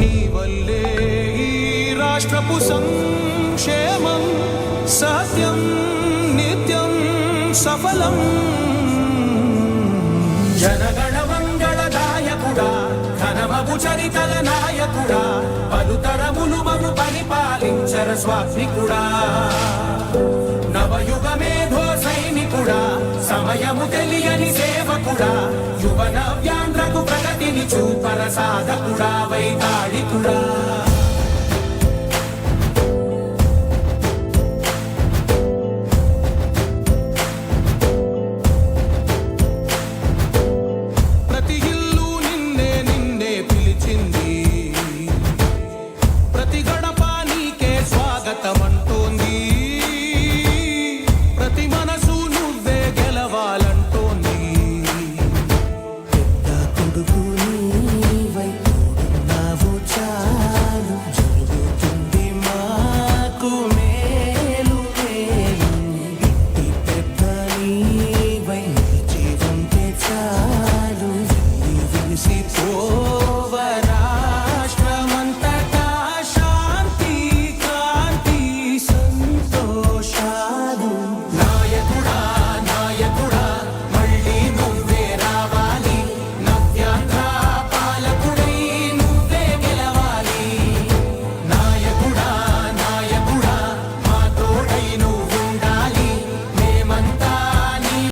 నీ వల్లే ఈ రాష్ట్రపు సంక్షేమం సత్యం నిత్యం సఫలం. జనగణ మంగళదాయకుడా ఘనమగు చరితల నాయకుడా పలుతరములు మను పరిపాలించర స్వాత్మికుడా. నవయుగ మేధో సైనికుడా సమయము తెలియని సేవకుడా యువన వ్యాంధ్రకు చూపర సాధకుడా వైతాళికుడా.